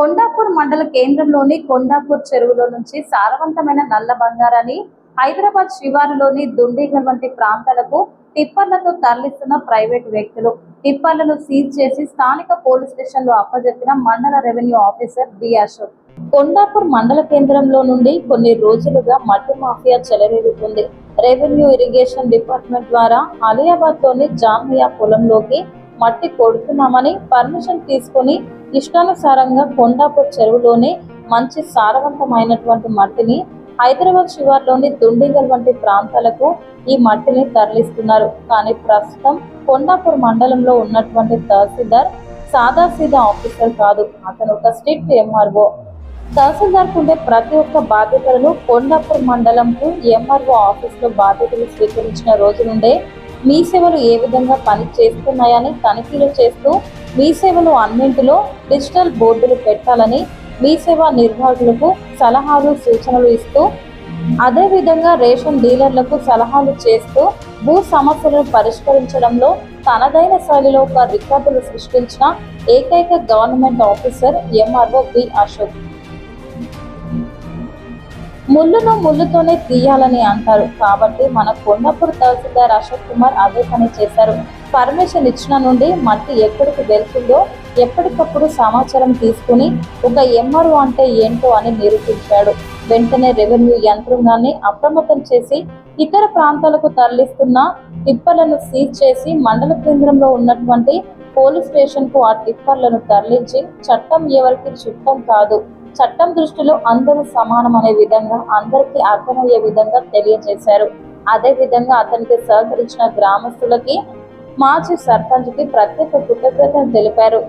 కొండాపూర్ మండల కేంద్రంలోని కొండాపూర్ చెరువులో నుంచి సారవంతమైన నల్ల బంగారాన్ని హైదరాబాద్ శివారులోని దుండిగల్ వంటి ప్రాంతాలకు టిప్పర్లతో తరలిస్తున్న ప్రైవేట్ వ్యక్తులు. టిప్పర్లను సీజ్ చేసి స్థానిక పోలీస్ స్టేషన్లో అప్పజెప్పిన మండల revenue officer B Ashok. Kondapur మండల కేంద్రంలో నుండి కొన్ని రోజులుగా మట్టి మాఫియా చెలరేగుతుంది. రెవెన్యూ ఇరిగేషన్ డిపార్ట్మెంట్ ద్వారా అలియాబాద్లోని జామియా పొలంలోకి మట్టి కొడుతున్నామని పర్మిషన్ తీసుకొని ఇష్టానుసారంగా కొండాపూర్ చెరువులోనే మంచి సారవంతమైనటువంటి మట్టిని హైదరాబాద్ శివార్లోని దుండిగల్ వంటి ప్రాంతాలకు ఈ మట్టిని తరలిస్తున్నారు. కానీ ప్రస్తుతం కొండాపూర్ మండలంలో ఉన్నటువంటి తహసీల్దార్ సాదాసీదా ఆఫీసర్ కాదు. అతను ఒక స్ట్రిక్ట్ ఎంఆర్ఓ తహసీల్దార్ ఉండే ప్రతి ఒక్క బాధ్యతలను కొండాపూర్ మండలంకు ఎంఆర్ఓ ఆఫీస్లో బాధ్యతలు స్వీకరించిన రోజు నుండే మీ సేవలు ఏ విధంగా పని చేస్తున్నాయని తనిఖీలు చేస్తూ మీ సేవలు అన్నింటిలో డిజిటల్ బోర్డులు పెట్టాలని మీ సేవా నిర్వాహకులకు సలహాలు సూచనలు ఇస్తూ అదేవిధంగా రేషన్ డీలర్లకు సలహాలు చేస్తూ భూ సమస్యలను పరిష్కరించడంలో తనదైన శైలిలో ఒక రికార్డులు సృష్టించిన ఏకైక government officer MRO B Ashok. ముళ్ళును ముళ్ళుతోనే తీయాలని అంటారు. కాబట్టి మన కొండపూర్ తహసీల్దార్ అశోక్ కుమార్ అదే పని చేశారు. పర్మిషన్ ఇచ్చిన నుండి మట్టి ఎక్కడికి వెళ్తుందో ఎప్పటికప్పుడు సమాచారం తీసుకుని ఒక ఎంఆర్ఓ అంటే ఏంటో అని నిరూపించాడు. వెంటనే రెవెన్యూ యంత్రాంగాన్ని అప్రమత్తం చేసి ఇతర ప్రాంతాలకు తరలిస్తున్న టిప్పర్లను సీజ్ చేసి మండల కేంద్రంలో ఉన్నటువంటి పోలీస్ స్టేషన్కు ఆ టిప్పర్లను తరలించి చట్టం ఎవరికి చుట్టం కాదు చట్టం దృష్టిలో అందరూ సమానం అనే విధంగా అందరికీ అర్థమయ్యే విధంగా తెలియజేశారు. అదే విధంగా అతనికి సహకరించిన గ్రామస్తులకి మాజీ సర్పంచ్కి ప్రత్యేక కృతజ్ఞతలు తెలిపారు.